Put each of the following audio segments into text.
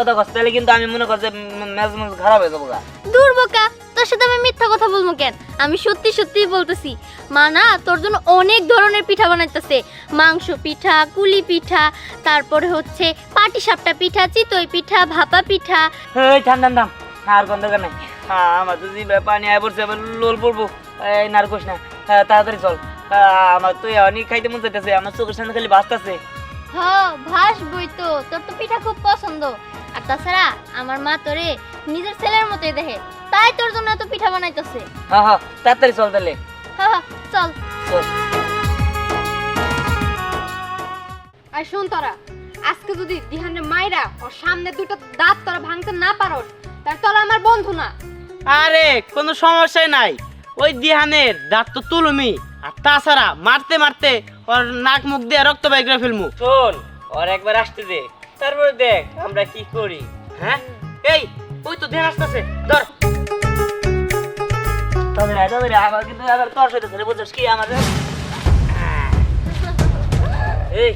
কথা কস তাহলে কিন্তু আমি মনে কর যে ম্যাচ ম্যাচ খারাপ হয়ে যাব দূর বোকা তোর সাথে আমি মিথ্যা কথা বলব কেন? আমি সত্যি সত্যিই বলতেছি মা না তোর জন্য অনেক ধরনের পিঠা বানাইতেছে। মাংস পিঠা কুলি পিঠা তারপরে হচ্ছে পাটি সাপটা পিঠা চিতই পিঠা ভাপা পিঠা। এই ঠান্ডা থাম আর কোন দরকার নাই। হ্যাঁ আমার তো জিভে পানি আয় পড়ছে আবার লোল পড়ব। এই নারকোস না। হ্যাঁ, তাড়াতাড়ি চল। হ্যাঁ, আমার তো অনেক খাইতে মন চাইতেছে আমার চোখের সামনে খালি বাঁচতেছে হ ভাস বই তো তোর তো পিঠা খুব পছন্দ। আর তাছাড়া আমার মা তোরে নিজের ছেলের মতোই দেখে। তাই তোর জন্য এত পিঠা বানাইতেছে। হ্যাঁ হ্যাঁ তাড়াতাড়ি চল তাহলে। হ হ চল। চল। আর শোন তোরা আজকে যদি দিহানের মাইরা ওর সামনে দুটো দাঁত তোরা ভাঙতে না পারোস তার তোরা আমার বন্ধু না। আরে কোনো সমস্যাই নাই। ওই দিহানের দাঁত তো তুলুমি আর তাছাড়া মারতে মারতে ওর নাক মুখ দিয়ে রক্ত বাইক করে ফেলমু। শোন ওর একবার আসতে দে। তারপরে দেখ আমরা কি করি? হ্যাঁ? এই ওই তো ধ্যান আসতেছে ধর। তবে রে তবে রে কিন্তু আবার বুঝছিস কি? আমার এই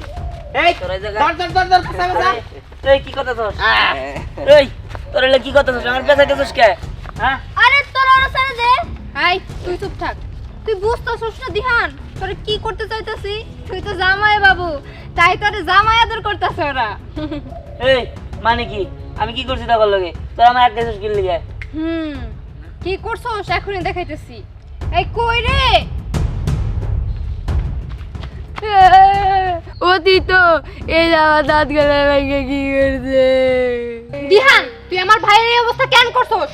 এই তোর জায়গা ধর ধর ধর ধর এই কি কথা তোর এই তোর এলে কি কথা তোর আমার পেছাইতেছিস কে? হ্যাঁ? আরে তোর ওর ছেড়ে দে। হাই তুই চুপ থাক। তুই বুঝতেছিস না দিহান। তোরে কি করতে চাইতাছি? তুই তো জামাই বাবু। তাই তোরে জামাই আদর করতেছে ওরা। এই মানে কি? আমি কি করছি তখন লগে? তোর আমার কিনলি হুম কি করছস? এখনই দেখাইতেছি। এই কই রে? অতি তো এই আমার দাঁত গেলে ভেঙে কি করছে? দিহান তুই আমার ভাইয়ের এই অবস্থা কেন করছস?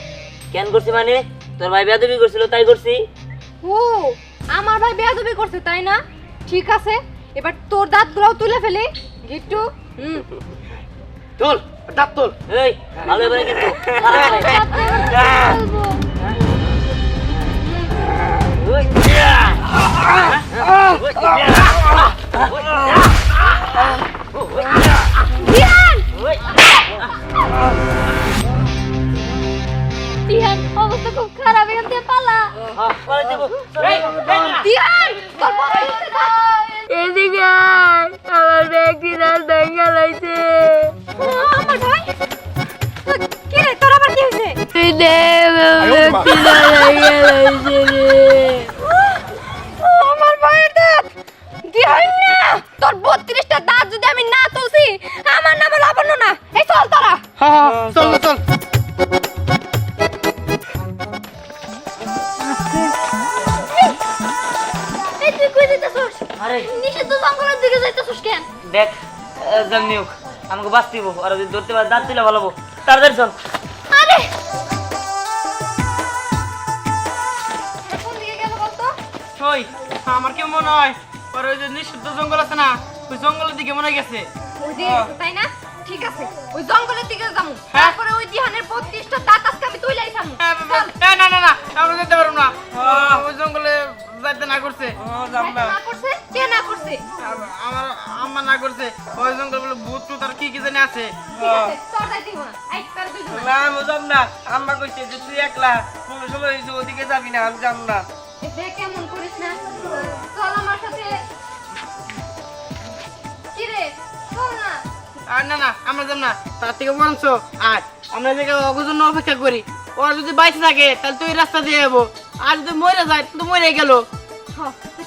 কেন করছি মানে? তোর ভাই বেয়াদবি করছিল তাই করছি। ও আমার ভাই বেয়াদবি করছে তাই না ঠিক আছে এবার তোর দাঁতগুলোও তুলে ফেলি গিট্টু হুম তুল দাঁত তোল এই ভালো এবারে কিন্তু। ওই। আরে। নিষিদ্ধ জঙ্গলের দিকে যাইতাছস কেন? দেখ আহ, হোক আমাকে বাঁচতে হইবো। আর যদি ধরতে পারে দাঁত তুলে ভালো তাড়াতাড়ি চল। আরে! ওই আমার কি মনে হয় ওর ওই যে নিষিদ্ধ জঙ্গল আছে না ওই জঙ্গলের দিকে মনে গেছে। তাই না? ঠিক আছে ওই জঙ্গলের দিকে যাব। হ্যাঁ। তারপরে ওই দিহানের বত্রিশটা দাঁত আজকে আমি তুলে আইসামু এ, ব- ব- এ, না না না আমরা যেতে পারব না। ওই জঙ্গলে যাইতে না করছে। না করছে? কে না করছে? আমার আম্মা না করছে। ওই জঙ্গল বলে ভূত টুত আর কি কি জানি আছে? ঠিক আছে তোর যাইতে হব না এই তোর না আম্মা কইছে যে তুই একলা কোনো সময় হয়েছে ওদিকে যাবি না আমি যাব না। এ কেমন করিস না। চল আমার সাথে। কি রে? চল না। আর না না আমরা যাব না। তার থেকে বরঞ্চ আমরা যে অপেক্ষা করি। ওরা যদি বাইসে থাকে তাহলে তুই রাস্তা দিয়ে যাব আর যদি মরে যায় তো মরে গেল।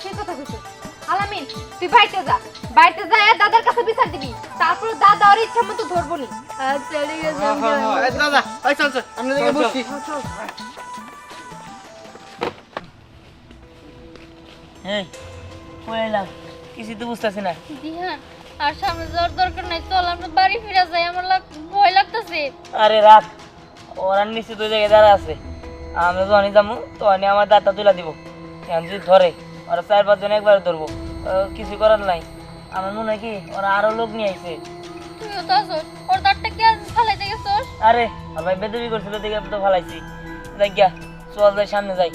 ঠিক কথা কইছিস আলামিন তুই বাড়িতে যা। বাড়িতে যা দাদার কাছে বিচার দিবি। তারপর দাদা ওর ইচ্ছা মতো ধরবো নি। আচ্ছা ঠিক দাদা ওই চল চল আমরা দেখে বসছি এই কিছু তো বুঝতেছি না। আর সামনে যাওয়ার দরকার নাই চল আমরা বাড়ি ফিরে যাই। আমার লাগ ভয় লাগতেছে। আরে রাত ওরা নিশ্চিত ওই জায়গায় দাঁড়া আছে। আমরা যখনই যাব তখনই আমার দাঁতটা তুলে দিব। এখন যদি ধরে ওরা চার পাঁচজন একবার ধরবো। কিছু করার নাই। আমার মনে হয় কি ওরা আরও লোক নিয়ে আইছে। তুইও তো ভাই বেদবি করছিল দেখে তো ফালাইছি। যাই গিয়া চল যাই সামনে যাই।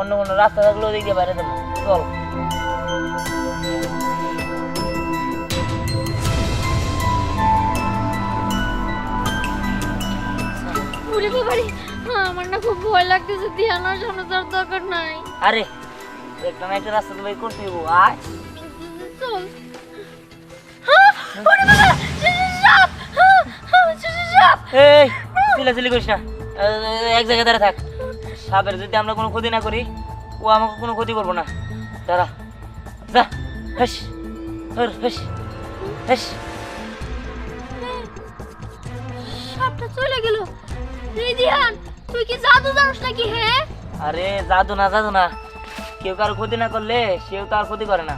অন্য কোনো রাস্তা থাকলেও ওদিকে বাইরে যাব। চল। উড়ে বাবারে খুব ভয় লাগতেছে দিহানার সামনে যাওয়ার দরকার নাই। আরে একটা না একটা রাস্তা তো বের করতে হইব আয়। চল। হ্যাঁ, ওরে বাবা, সাপ! হ্যাঁ, হ্যাঁ, সাপ! এই চিলাচিলি করিস না। এক জায়গায় দাঁড়া থাক। সাপের যদি আমরা কোনো ক্ষতি না করি ও আমাকে কোনো ক্ষতি করব না। দাঁড়া। যা হেস হর হেস হেস। সাপটা চলে গেল। এই দিহান তুই কি জাদু জানিস নাকি, হে? আরে, জাদু না জাদু না। কেউ কারও ক্ষতি না করলে সেও তো আর ক্ষতি করে না।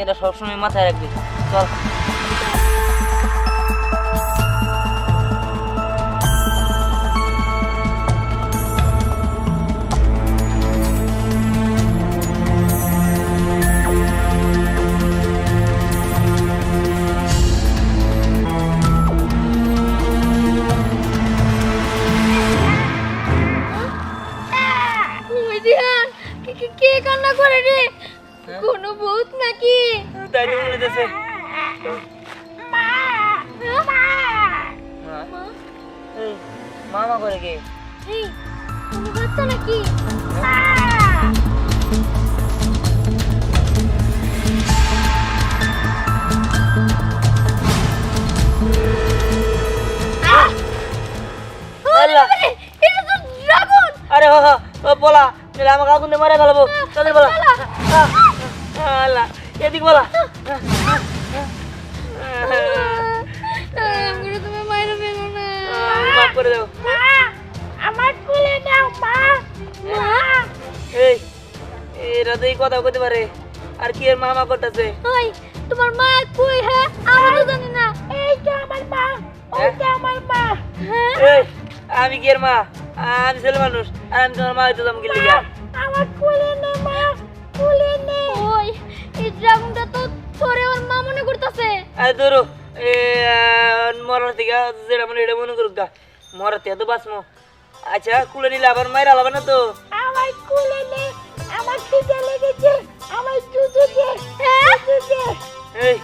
এটা সবসময় মাথায় রাখবি। চল। আমাকে আগুন দিয়ে মারা ফেলাবো তাদের বলা। আল্লাহ এদিক বলা। তুমি মাইরে ফেলো না। মাফ করে দাও। আমার কোলে নাও মা। মা। এই এরা তো এই কথা করতে পারে। আর কি এর মামা করতেছে? ওই তোমার মা কই হ্যাঁ? আমি তো জানি না। এইটা আমার মা ওইটা আমার মা। হ্যাঁ? আমি কি এর মা? আমি ছেলে মানুষ আর আমি তোমার মা হইতে যাব কি লিগা ধরো এ মরার থেকে যেটা মনে এটা মনে করুক গা মরার থেকে তো বাঁচমো আচ্ছা কুলে নিলে আবার মাইরা লাভ না তো আমার কোলে নে আমার খিদে লেগেছে আমার দুধ দে হ্যাঁ দে এই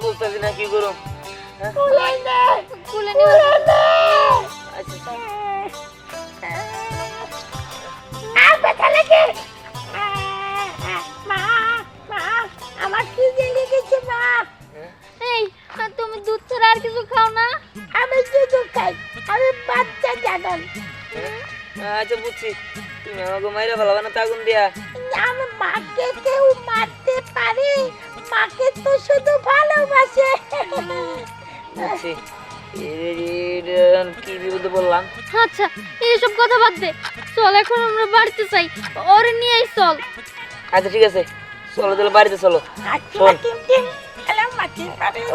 বুঝতেছি না কি করো হ্যাঁ? নে কোলে নে আচ্ছা আর ব্যথা লাগে মা মা আমার কি খিদে লেগেছে মা। এই তুমি দুধ ছাড়া আর কিছু খাও না? আমি দুধ খাই আমি বাচ্চা জাগান আচ্ছা বুঝছি। তুমি আমাকে মাইরা ফেলাবে না তাগুন দিয়া? আমি মাকে কেউ মারতে পারে মাকে তো শুধু ভালোবাসে। বুঝছি। কি বিপদে বললাম আচ্ছা এইসব কথা বাদ দে। চল এখন আমরা বাড়িতে চাই ওরে নিয়ে আই চল। আচ্ছা ঠিক আছে। চলো চলো বাড়িতে চলো।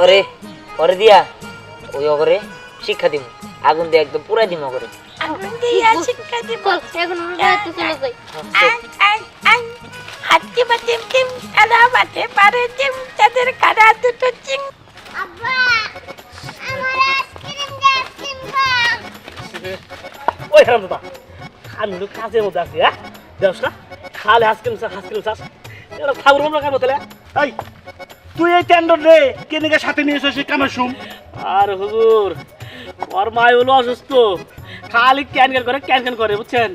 ওরে ওরে দিয়া ওই অগরে শিক্ষা দিব আগুন দিয়ে একদম পুরাই দিব অগরে। আমি কাজের মধ্যে আছি হ্যাঁ? দেখছ না খালে আইসক্রিম চাস আইসক্রিম চাস। খাবার আমরা তাহলে। এই তুই এই টেন্ডর রে কেনিকে সাথে নিয়ে এসে কামের শুম? আর হুজুর ওর মায় হলো অসুস্থ। খালি ক্যান ক্যান করে ক্যান ক্যান করে বুঝছেন?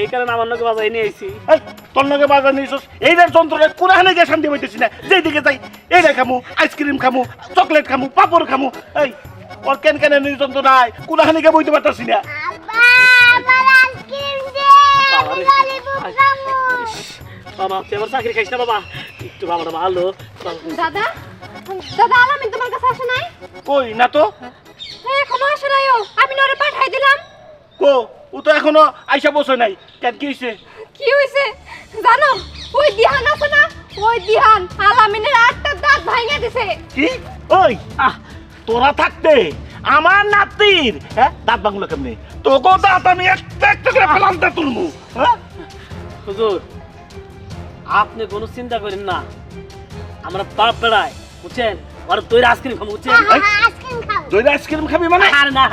এই কারণে আমার নাকি বাজাই নিয়ে এসেছি এই তোর লগে বাজার নিয়ে এসেছিস? এইটার গিয়ে শান্তি পাইতেছি না? যেই দিকে যাই এইটা খামু আইসক্রিম খামু চকলেট খামু পাপড় খামু। এই ওর কেন কেন নির্যন্ত্র নাই কোনখানে গিয়ে বইতে পারতাছি না। আব্বা আমার আইসক্রিম দে বাবা তুই আবার চাকরি খাইস না বাবা? একটু বাবাটা ভালো। দাদা দাদা আলামিন তোমার কাছে আসে নাই? কই না তো? এখনও আসে নাই ও। আমি নরে পাঠাই দিলাম। কো ও তো এখনও আইসা বসে নাই। কেন কি কি হয়েছে জানো ওই দিহান আছে না? ওই দিহান আলামিনের আটটা দাঁত ভাঙে দিছে। কি? ওই আহ তোরা থাকতে আমার নাতির হ্যাঁ দাঁত বাংলো কেমনি? তোকেও দাঁত আমি একটা একটা করে ফেলামতে তুলমু হ্যাঁ? হুজুর আপনি কোনো চিন্তা করেন না। আমরা বাপ বেড়ায় বুঝছেন? ওরা তৈরি আইসক্রিম খাব বুঝছেন? এই, আইসক্রিম খাও দই আইসক্রিম খাবি মানে? আর না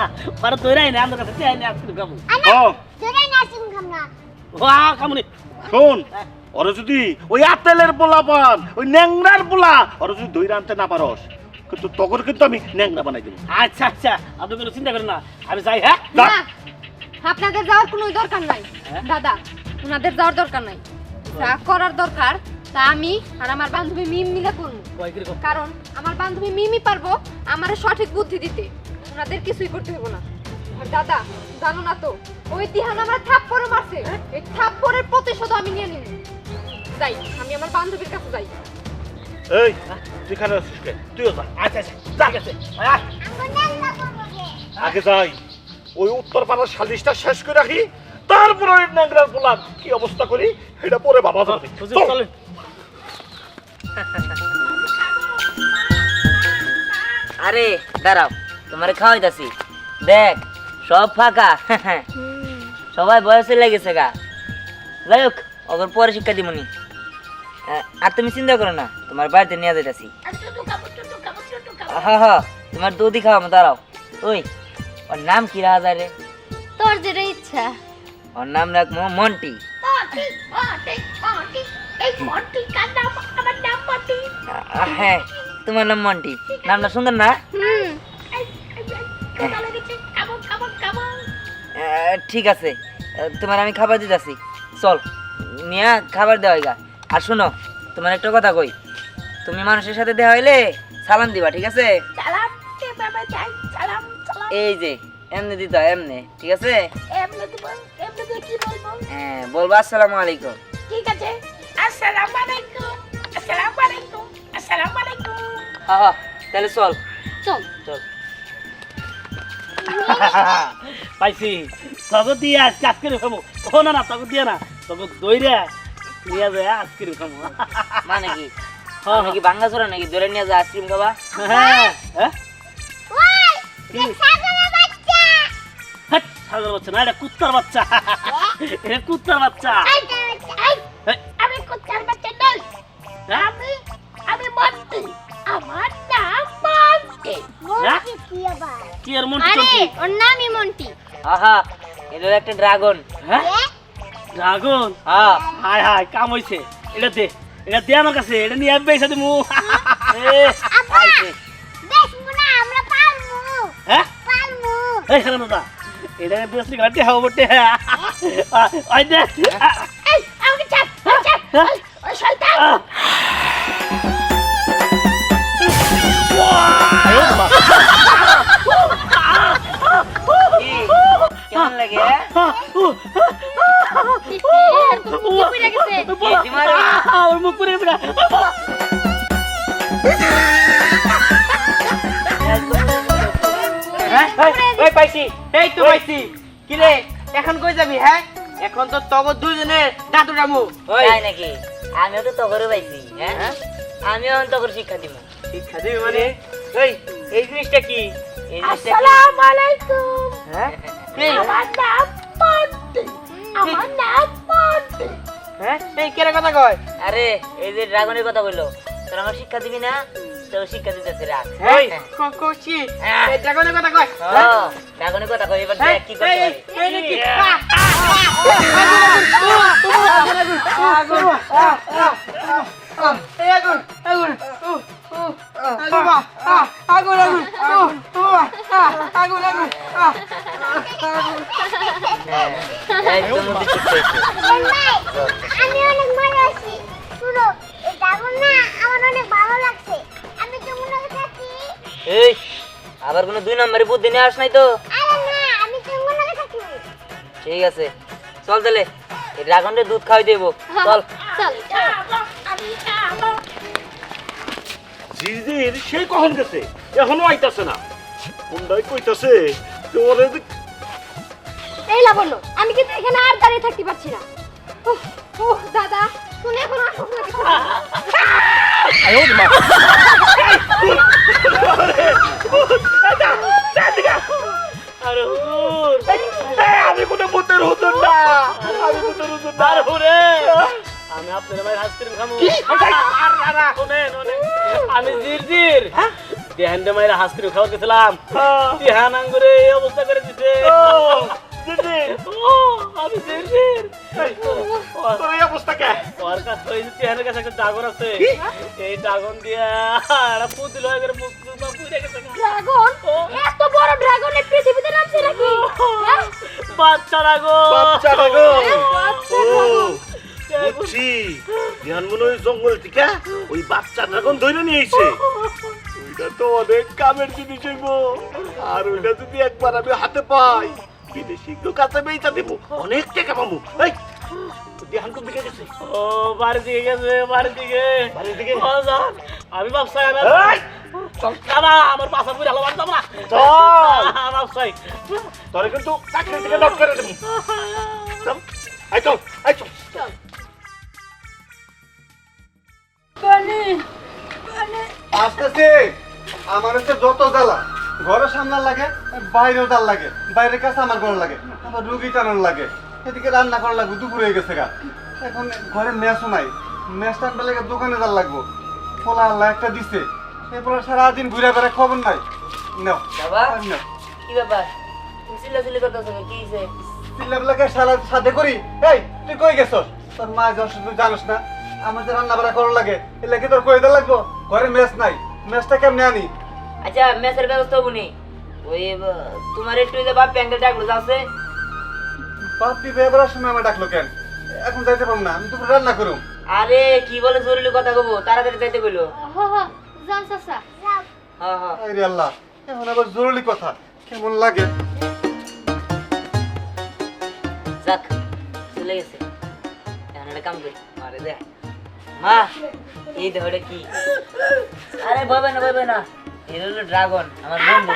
ওরা তৈরি না আমাদের কাছে চাই না আইসক্রিম খাব। ও। তোরা না আইসক্রিম খাম না। ও আ খামুনি। শোন ওরা যদি ওই আতেলের পোলা পান ওই ন্যাংরার পোলা ওরা যদি দই আনতে না পারস কিন্তু তখন কিন্তু আমি ন্যাংরা বানাই দেবো। আচ্ছা আচ্ছা আপনি কোনো চিন্তা করেন না আমি যাই হ্যাঁ? আপনাদের যাওয়ার কোনো দরকার নাই দাদা ওনাদের যাওয়ার দরকার নাই। যা করার দরকার তা আমি আর আমার বান্ধবী মিম মিলে করব। কারণ আমার বান্ধবী মিমি পারব আমার সঠিক বুদ্ধি দিতে। ওনাদের কিছুই করতে হবে না। আর দাদা জানো না তো ওই তিহান আমার থাপ্পড়ে মারছে। এই থাপ্পড়ের প্রতিশোধ আমি নিয়ে নিব যাই আমি আমার বান্ধবীর কাছে যাই। এই তুই খানে আছিস কে? তুইও যা। আচ্ছা আচ্ছা যা গেছে আগে যাই। ওই উত্তর পাড়ার সালিশটা শেষ করে রাখি। তারপরে ন্যাংরার পোলার কি অবস্থা করি? এটা পরে বাবা যাবে। চলেন। আরে দাঁড়াও তোমার খাওয়াইতাছি। দেখ সব ফাঁকা। সবাই বয়সে লেগেছে গা। যাই হোক পরে শিক্ষা দিমনি। আর তুমি চিন্তা করো না তোমার বাড়িতে নিয়ে যাইতাছি। হ্যাঁ হ্যাঁ তোমার দুধই খাওয়াবো দাঁড়াও। ওই ওর নাম কি রাখা যায় রে? তোর যেটা ইচ্ছা। ওর নাম রাখব মন্টি। হ্যাঁ তোমার নাম মন্টি। নামটা সুন্দর না? ঠিক আছে। তোমার আমি খাবার দিতেছি। চল নিয়া খাবার দেওয়া গা আর শোনো তোমার একটা কথা কই। তুমি মানুষের সাথে দেওয়া হইলে সালাম দিবা ঠিক আছে? এই যে এমনি দিতে হয় এমনি ঠিক আছে? হ্যাঁ বলব আসসালামু আলাইকুম। হ্যাঁ হ্যাঁ তাহলে চল। চল। চল। পাইছি। তবে দিয়ে আজকে আজকে খামো। ও না না তবে দিয়ে না। তবে দইরা নিয়ে যায় আজকে খামো। মানে কি? হ্যাঁ, আমি কি বাঙ্গা চোরা নাকি? ধরে নিয়ে যা আইসক্রিম খাবা? হ্যাঁ। হ্যাঁ? ছাগল বাচ্চা না এটা কুত্তার বাচ্চা। এটা কুত্তার বাচ্চা। আমি কোথার বাচ্চা নই। হ্যাঁ? আমি আমি মন্ত্রী। আমার নাম মন্ত্রী। হ্যাঁ? কি আবার? কি এর মন আরে ওর নামই মন্টি আহা এটা একটা ড্রাগন। হ্যাঁ? ড্রাগন? হ্যাঁ। হায় হায় কাম হইছে। এটা দে এটা দে আমার কাছে এটা নিয়ে আসবে সাথে মু এ, আইছে। দেখব আমরা পারব হ্যাঁ? পারব এই খারাপ দাদা এটা বেশি গাড়ি হবে বটে ওই দে এই আমাকে চাপ চাপ ওই শয়তান কি? কেমন লাগে হ্যাঁ? পুড়ে গেছে কি মারবি? ওর মুখ পুরে পাইছি এই তো পাইছি। কি রে এখন কই যাবি হ্যাঁ? এখন তো তব দুজনের দাঁতু রামু। ওই। তাই নাকি? আমিও তো তগরে পাইছি হ্যাঁ? আমিও তগর শিক্ষা দিব। শিক্ষা দিবি মানে? এই এই জিনিসটা কি? এই জিনিসটা আসসালামু আলাইকুম। হ্যাঁ? আমার নাম মন্ত্রী আমার নাম মন্ত্রী হ্যাঁ? এই কেরা কথা কয়? আরে এই যে ড্রাগনের কথা বলল তোর আমার শিক্ষা দিবি না? তো শিক্ষা দিতেছে রাখ এই কোচি হ্যাঁ। ড্রাগনের কথা কয়। ও, ড্রাগনের কথা কই এবার দেখ কি করতে এই, আগুন, আগুন, আগুন, আগুন, আগুন, আগুন, আগুন, হ্যাঁ, ঠিক হয়েছে। আমি অনেক মজা আছি শুনো না আমার অনেক ভালো লাগছে। এই আবার কোনো দুই নম্বরে বুদ্ধি নিয়ে আস নাই তো? ঠিক আছে চল তাহলে এই দুধ খাওয়াই দেবো চল। চল। আমি খাব জিজির সেই কখন গেছে? এখনও আইতাছে না। কোনটাই কইতাছে যে ওরে এই লাবণ্য আমি কিন্তু এখানে আর দাঁড়িয়ে থাকতে পারছি না। উফ, উফ, দাদা শুনে এখন আসুক না কিছু না। আরে হুজুর এই, আমি কোনো ভূতের হুজুর না আমি ভূতের হুজুর না আর হুরে আপনার ভাই আইসক্রিম খামু শোনেন, শোনেন। আমি জির জির দেহান্ডে আইসক্রিম খাওয়ার গেছিলাম দেহান আঙ্গুরে এই অবস্থা করে দিছে ও, জিজি, ও, আমি জির জির তোর এই অবস্থা কে? ওর কাছে ওই যে দেহানের কাছে একটা ড্রাগন আছে। এই ড্রাগন দিয়া পুতিল হয়ে গেলে গেছে। ড্রাগন? এত বড় ড্রাগন এই পৃথিবীতে নামছে নাকি? হ্যাঁ? বাচ্চা রাগো বাচ্চাটা গো ও বুঝছি। ধ্যান মনে হয় জঙ্গল থেকে ওই বাচ্চা ড্রাগন ধরে নিয়ে এসে ওইটা তো অনেক কামের জিনিস হইব। আর ওইটা যদি একবার আমি হাতে পাই বিদেশি দেবো। অনেক টাকা পাবো। এই দিকে গেছে? ও দিকে গেছে বাড়ি দিকে। বাড়ির দিকে? আমি ব্যবসায় না এই, না না আমার পাশা পুরে হলো বাড়ি যাব না ব্যবসায় তোরে কিন্তু চাকরি থেকে নক করে দেবো। আই চল আই চল। আসতেছে। আমার হচ্ছে যত জ্বালা। ঘরের সামনে লাগে বাইরেও জাল লাগে বাইরের কাছে আমার ঘর লাগে আবার রুগী টানার লাগে। এদিকে রান্না করা লাগবে দুপুর হয়ে গেছে গা। এখন ঘরে ম্যাচও নাই ম্যাচ টানতে লাগে দোকানে জাল লাগবো। ফোলা আল্লাহ একটা দিছে এরপর সারাদিন ঘুরে বেড়ে খবর নাই। নাও বাবা নাও। কি ব্যাপার? চিল্লাচিল্লি করতেছো কি হয়েছে চিল্লাপিল্লাকে সারা সাথে করি। এই তুই কই গেছস? তোর মা যশ তুই জানিস না। আমার যে রান্না বাড়া করার লাগে এ লাগে তোর কই দেওয়া লাগবো? ঘরে ম্যাচ নাই ম্যাচটা কেমনে আনি? আচ্ছা মেসের ব্যবস্থা হবনি ওই তোমার একটু যে বাপ প্যান্টের ডাকলো আছে বাপি বেবরার সময় আমার ডাকলো কেন? এখন যাইতে পারব না আমি দুপুরে রান্না করুম। আরে কি বলে জরুরি কথা কবো তাড়াতাড়ি যাইতে কইলো। হ হ জান চাচা হ্যাঁ হ্যাঁ আরে আল্লাহ এখন আবার জরুরি কথা কেমন লাগে? যাক চলে গেছে। এখন একটা কাম করি মারে দে মা এই দেহটা কি? আরে ভয় না ভয় না। এটা হলো ড্রাগন আমার বন্ধু।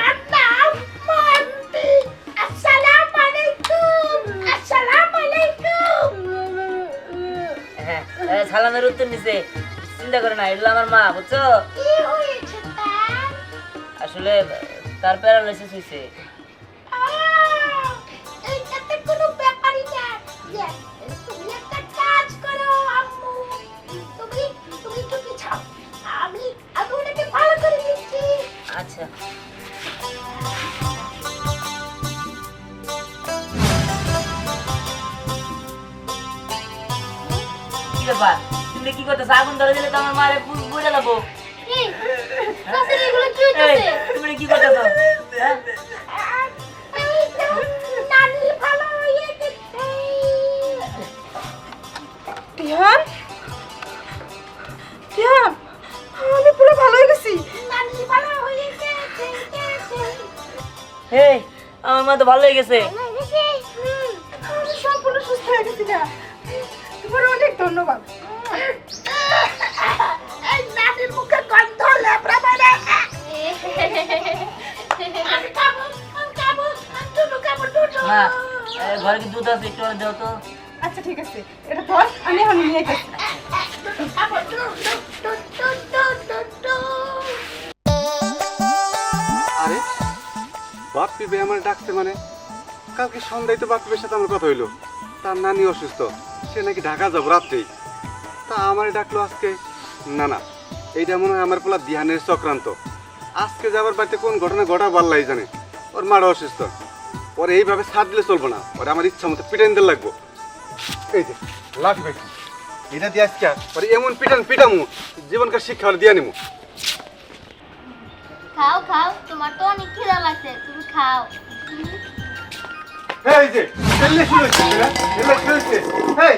হ্যাঁ সালামের উত্তর নিছে। চিন্তা করে না এগুলো আমার মা বুঝছ? আসলে তার আসলে তার প্যারালাইসিস হয়েছে ব্যাপার? তুমি কি করতেছো? আগুন ধরে দিলে তো আমার মারে বুঝে যাব তুমি কি করতেছো? হ্যাঁ? হয়ে টিহান টিহান আমি পুরো ভালো হয়ে গেছি। হয়ে আমার মা তো ভালো হয়ে গেছে। ভালো গেছে? হুম। আমি সম্পূর্ণ সুস্থ হয়ে গেছি না ধন্যবাদ। এই নানির মুখে গন্ধ লেবড়া মানে আমি খাব আমি খাব আমি দুটো খাব দুটো মা এ, ঘরে কি দুধ আছে একটু দেও তো। আচ্ছা ঠিক আছে। এটা আমি এখন নিয়ে আরে বাপ পিবে আমার ডাকছে মানে? কালকে সন্ধ্যায় তো বাপ পিবের সাথে আমার কথা হইল। তার নানি অসুস্থ। সে নাকি ঢাকা যাব রাত্রেই। তা আমার ডাকলো আজকে। না না, এইটা মনে হয় আমার পোলা ধ্যানের চক্রান্ত। আজকে যাবার বাড়িতে কোন ঘটনা ঘটা পাল্লাই জানে? ওর মারা অসুস্থ। ওর এইভাবে ছাড় দিলে চলবো না। ওরে আমার ইচ্ছা মতো পিটাইন দিতে লাগবো। এই যে লাঠি ভাই এটা দিয়ে আজকে ওরে এমন পিটান, পিটামু। জীবনকার শিক্ষা ওরে দিয়ে নিমু। খাও খাও, তোমার তো অনেক খিদা লাগছে। তুমি খাও। এই যে এলে শুরু হচ্ছে না এলে শুরু হচ্ছে এই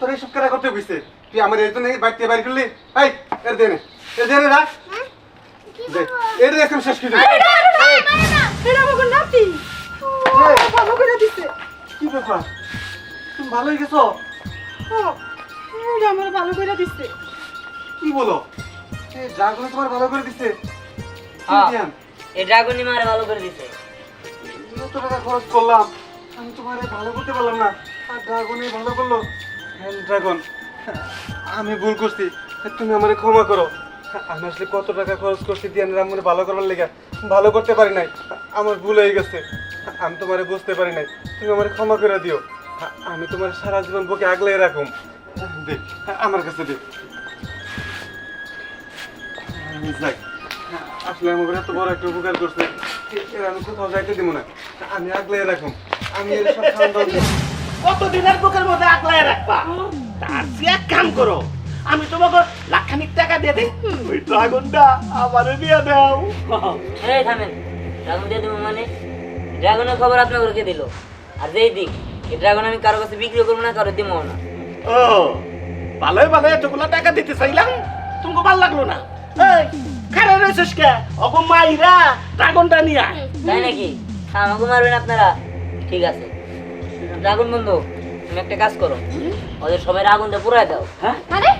তোর এইসব কেনা করতে গেছে তুই আমার এই জন্য বাড়িতে বাড়ি করলি? এই এর দে নে এর দে রাখ এটা এখন শেষ দিছে। কি ব্যাপার? তুমি ভালোই গেছো? ও, আমার ভালো করে দিছে। কি বলো? ড্রাগন তোমার ভালো করে দিচ্ছে হ্যাঁ। এই ড্রাগনই মারে ভালো করে দিছে। এত টাকা খরচ করলাম। আমি তোমার ভালো করতে পারলাম না। আর ড্রাগনই ভালো করল? হ্যাঁ ড্রাগন আমি ভুল করছি। তুমি আমার ক্ষমা করো। আমি আসলে কত টাকা খরচ করছি দিয়ে আমার ভালো করবার লেগে। ভালো করতে পারি নাই। আমার ভুল হয়ে গেছে। আমি তোমারে বুঝতে পারি নাই। তুমি আমার ক্ষমা করে দিও। আমি তোমার সারা জীবন বুকে আগলে রাখুম। দে, আমার কাছে দে। আমি আসলে আমার এত বড় একটা উপকার করছে। আমি কোথাও যাইতে দিব না। আমি আগলে রাখুম। আমি এর সব খাওয়ান কতদিনের বুকের মধ্যে আগলায় রাখবা? তার চেয়ে এক কাম করো। আমি তোমাকে লাখখানিক টাকা দিয়ে দিই। ওই ড্রাগনটা আমারে দিয়ে দাও। এই থামেন। ড্রাগন দিয়ে দেবো মানে? ড্রাগনের খবর আপনার কে দিল। আর যেই দিক এই ড্রাগন আমি কারও কাছে বিক্রি করব না কারও দিব না। ও ভালোই ভালো এতগুলা টাকা দিতে চাইলাম? তোমাকে ভালো লাগল না? এই খারাপ রয়েছিস কে? অগো মাইরা ড্রাগনটা নিয়ে তাই নাকি? আমাকে মারবেন আপনারা। ঠিক আছে। ড্রাগন বন্ধু তুমি একটা কাজ করো। ওদের সবাই আগুনটা পুরাই দাও। হ্যাঁ? আরে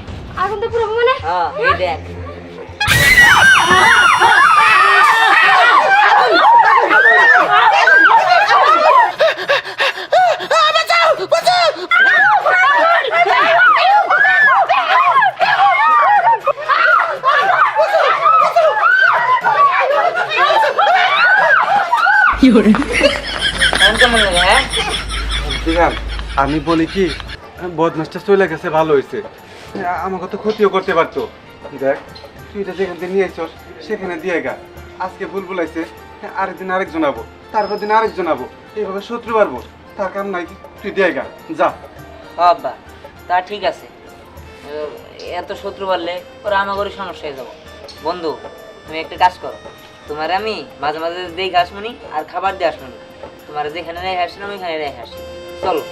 আগুনটা পুরো মানে? হ্যাঁ এই দেখ। এখন কেমন লাগে হ্যাঁ দিগান আমি বলি কি, বদমাসটা চলে গেছে, ভালো হয়েছে। আমাকে তো ক্ষতিও করতে পারতো। দেখ, তুই এটা যেখান থেকে নিয়ে এসছ সেখানে দিয়ে গা। আজকে ভুল ভুলাইছে আরেকদিন আরেকজন আবো, তারপর দিন আরেকজন আবো। এইভাবে শত্রু পারব তার কাম নাই, তুই দিয়ে গা, যা। বাবা, তা ঠিক আছে। এত শত্রু বাড়লে ওরা আমাগরই সমস্যা হয়ে যাব। বন্ধু, তুমি একটা কাজ করো। তোমার আমি মাঝে মাঝে দেখে আসবনি আর খাবার দিয়ে আসবনি তোমার যেখানে রেখে আসলাম ওইখানে রেখে আসি। চলো।